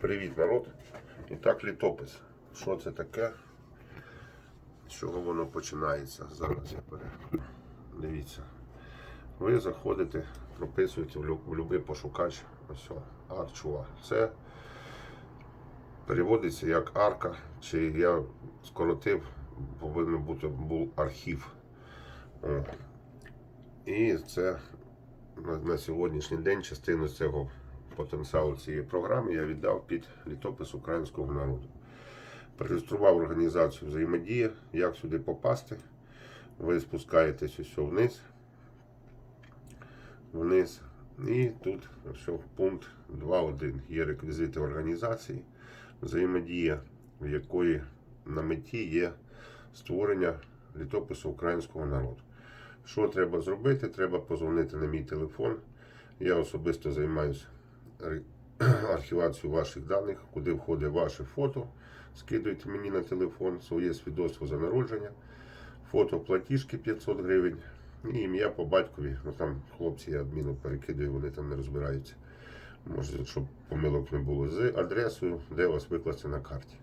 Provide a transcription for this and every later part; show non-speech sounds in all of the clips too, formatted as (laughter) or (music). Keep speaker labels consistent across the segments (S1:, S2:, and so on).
S1: Привіт, народ. І так літопис. Що це таке? З чого воно починається? Зараз я пере. Дивіться. Ви заходите, прописуєте в будь-який пошукач. Ось Арчуа. Це переводиться як арка, чи я скоротив, повинен бути був архів. І це на, на сьогоднішній день частину цього потенціалу цієї програми я віддав під літопис українського народу. Перереєстрував організацію взаємодія, як сюди попасти. Ви спускаєтесь ось вниз. Вниз. І тут все, пункт 2.1. Є реквізити організації, взаємодія, в якої на меті є створення літопису українського народу. Що треба зробити? Треба позвонити на мій телефон. Я особисто займаюся (clears throat) архівацією ваших даних, куди входить ваше фото. Скидуйте мені на телефон своє свідоцтво за народження, фото платіжки 500 гривень і ім'я по батькові. Ну там хлопці я адміну перекидаю, вони там не розбираються. Може, щоб помилок не було. З адресою, де вас викласти на карті.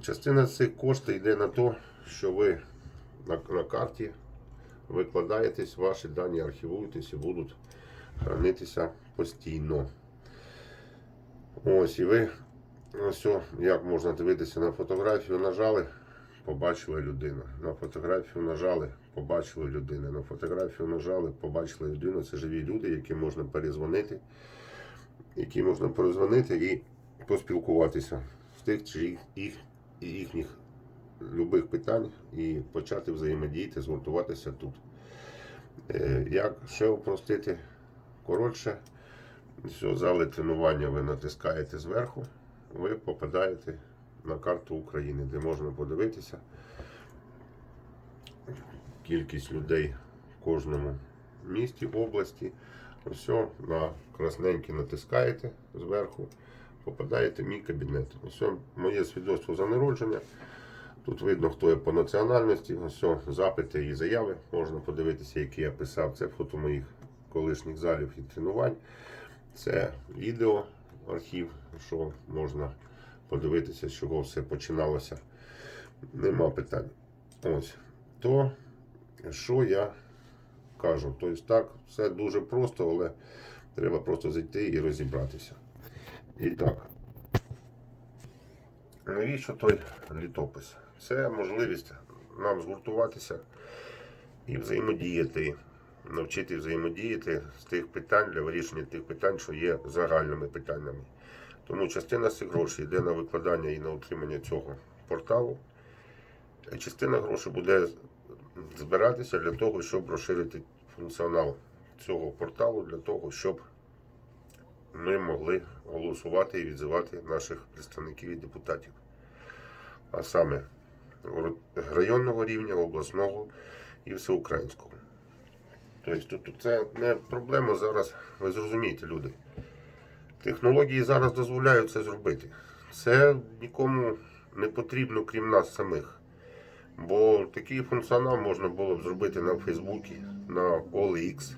S1: Частина цих коштів йде на те, що ви на, на карті викладаєтесь, ваші дані архівуєтесь і будуть хранитися постійно. Ось і ви ось як можна дивитися на фотографію, нажали, побачила людина. На фотографію нажали, побачили людину. На фотографію нажали, побачили людину. Це живі люди, які можна перезвонити, які можна перезвонити і поспілкуватися з тих чи їх, їхніх любих питань і почати взаємодіяти, згуртуватися тут. Е, Як ще упростити коротше, все, зали тренування ви натискаєте зверху, ви попадаєте на карту України, де можна подивитися кількість людей в кожному місті, області. Все, на красненький натискаєте зверху, попадаєте в мій кабінет. Все, моє свідоцтво за народження. Тут видно, хто я по національності. Все, запити і заяви. Можна подивитися, які я писав. Це фото моїх колишніх залів і тренувань. Це відео архів, що можна подивитися, з чого все починалося. Нема питань. Ось. То, що я кажу? Тобто так, все дуже просто, але треба просто зайти і розібратися. І так. Навіщо той літопис? Це можливість нам згуртуватися і взаємодіяти, навчити взаємодіяти з тих питань для вирішення тих питань, що є загальними питаннями. Тому частина цих грошей йде на викладання і на утримання цього порталу. Частина грошей буде збиратися для того, щоб розширити функціонал цього порталу, для того, щоб ми могли голосувати і відзивати наших представників і депутатів. А саме районного рівня, обласного і всеукраїнського. Тобто тут це не проблема зараз, ви зрозумієте, люди. Технології зараз дозволяють це зробити. Це нікому не потрібно, крім нас самих. Бо такий функціонал можна було б зробити на Фейсбуці, на OLX,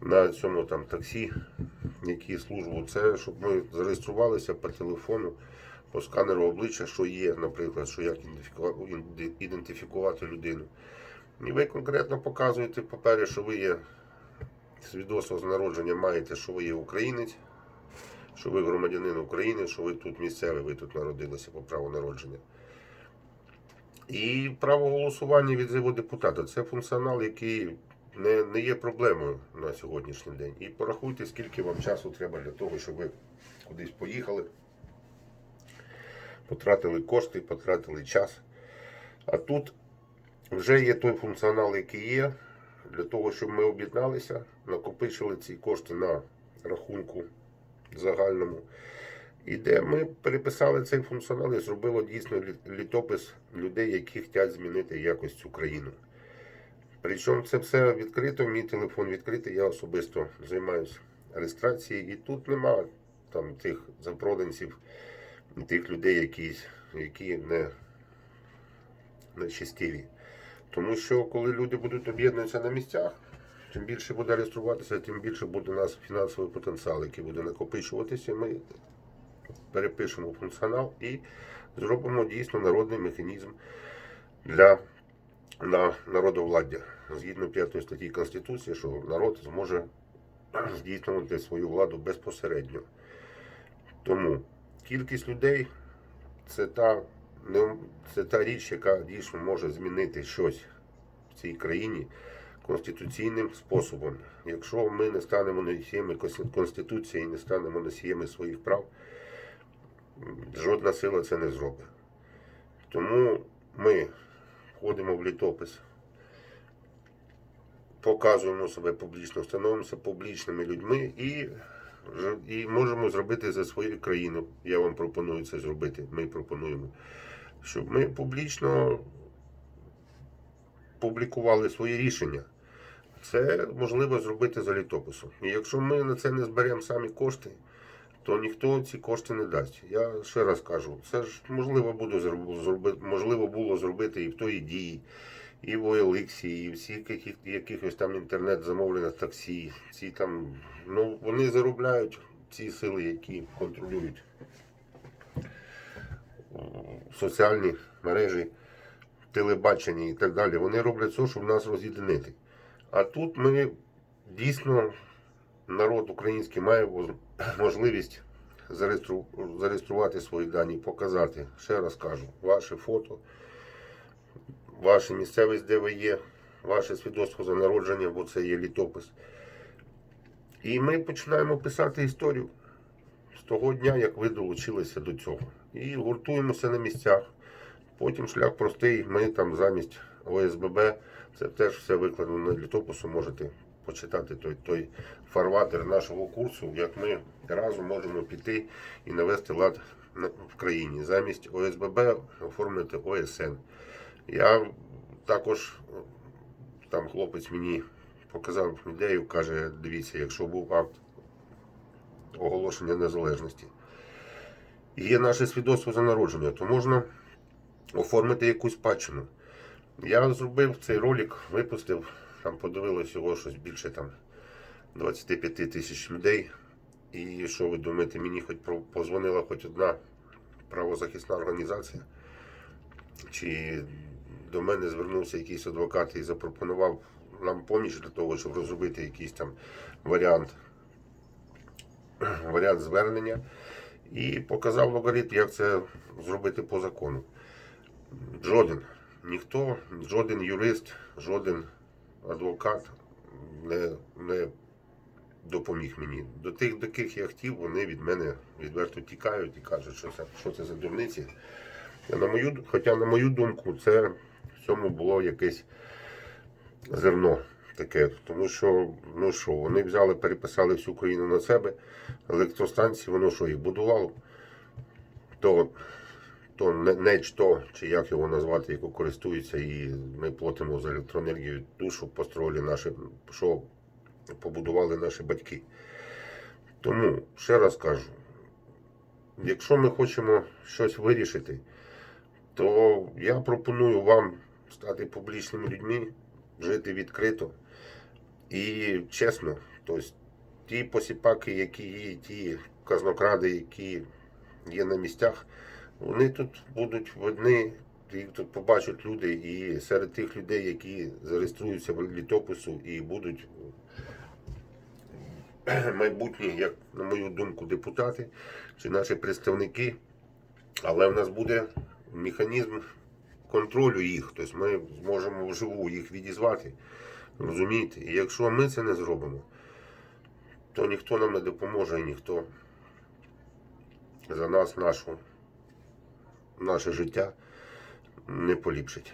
S1: на цьому там таксі, які службу. Це щоб ми зареєструвалися по телефону, по сканеру обличчя, що є, наприклад, що як ідентифікувати, людину. І ви конкретно показуєте папері, що ви є свідоцтво з народження маєте, що ви є українець, що ви громадянин України, що ви тут місцевий, ви тут народилися по праву народження. І право голосування від зиву депутата це функціонал, який не, не є проблемою на сьогоднішній день. І порахуйте, скільки вам часу треба для того, щоб ви кудись поїхали, потратили кошти, потратили час. А тут вже є той функціонал, який є, для того, щоб ми об'єдналися, накопичили ці кошти на рахунку загальному. І де ми переписали цей функціонал і зробили дійсно літопис людей, які хочуть змінити якось цю країну. Причому це все відкрито, мій телефон відкритий, я особисто займаюся реєстрацією. І тут нема там тих запроданців, тих людей, які, які не, нечестиві. Тому що коли люди будуть об'єднуватися на місцях, чим більше буде реєструватися, тим більше буде у нас фінансовий потенціал, який буде накопичуватися. Ми перепишемо функціонал і зробимо дійсно народний механізм для на народовладдя. Згідно 5 статті Конституції, що народ зможе здійснювати свою владу безпосередньо. Тому кількість людей це та, не- це та річ, яка дійсно може змінити щось в цій країні конституційним способом. Якщо ми не станемо носіями Конституції і не станемо носіями своїх прав, жодна сила це не зробить. Тому ми входимо в літопис, показуємо себе публічно, становимося публічними людьми і, і можемо зробити за свою країну. Я вам пропоную це зробити. Ми пропонуємо, щоб ми публічно публікували свої рішення. Це можливо зробити за літописом. І якщо ми на це не зберемо самі кошти, то ніхто ці кошти не дасть. Я ще раз кажу, це ж можливо буде зробити, можливо було зробити і в тої дії, і в OLX, і всіх яких, якихось там інтернет-замовлених таксі. Ці там, ну, вони заробляють ці сили, які контролюють соціальні мережі, телебачення і так далі. Вони роблять все, щоб нас роз'єдинити. А тут ми дійсно народ український має (clears throat) можливість зареєстру- зареєструвати свої дані, показати. Ще раз кажу, ваше фото, ваша місцевість, де ви є, ваше свідоцтво за народження, бо це є літопис. І ми починаємо писати історію того дня, як ви долучилися до цього. І гуртуємося на місцях. Потім шлях простий. Ми там замість ОСББ, це теж все викладено на літопису. Можете почитати той, той фарватер нашого курсу, як ми разом можемо піти і навести лад в країні. Замість ОСББ оформити ОСН. Я також там хлопець мені показав ідею, каже: дивіться, якщо був акт оголошення незалежності. Є наше свідоцтво за народження, то можна оформити якусь спадщину. Я зробив цей ролик, випустив, там подивилось його щось більше там 25 тисяч людей. І що ви думаєте, мені хоч позвонила хоч одна правозахисна організація, чи до мене звернувся якийсь адвокат і запропонував нам поміч для того, щоб розробити якийсь там варіант, варіант звернення і показав логаритм, як це зробити по закону. Жоден, ніхто, жоден юрист, жоден адвокат не, не допоміг мені. До тих, до яких я хотів, вони від мене відверто тікають і кажуть, що це, що це за дурниці. На мою, хоча, на мою думку, це в цьому було якесь зерно таке. Тому що, ну що, вони взяли, переписали всю країну на себе. Електростанції, воно що, їх будувало, то то не- то, чи як його назвати, яку користуються, і ми платимо за електроенергію ту, що построїли наші, що побудували наші батьки. Тому ще раз кажу: якщо ми хочемо щось вирішити, то я пропоную вам стати публічними людьми, жити відкрито і чесно. Тобто ті посіпаки, які є, ті казнокради, які є на місцях, вони тут будуть видні, їх тут побачать люди, і серед тих людей, які зареєструються в літопису і будуть (clears throat) майбутні, як на мою думку, депутати чи наші представники, але в нас буде механізм контролю їх. Тобто ми зможемо вживу їх відізвати. Розумієте? І якщо ми це не зробимо, то ніхто нам не допоможе і ніхто за нас, нашу, наше життя не поліпшить.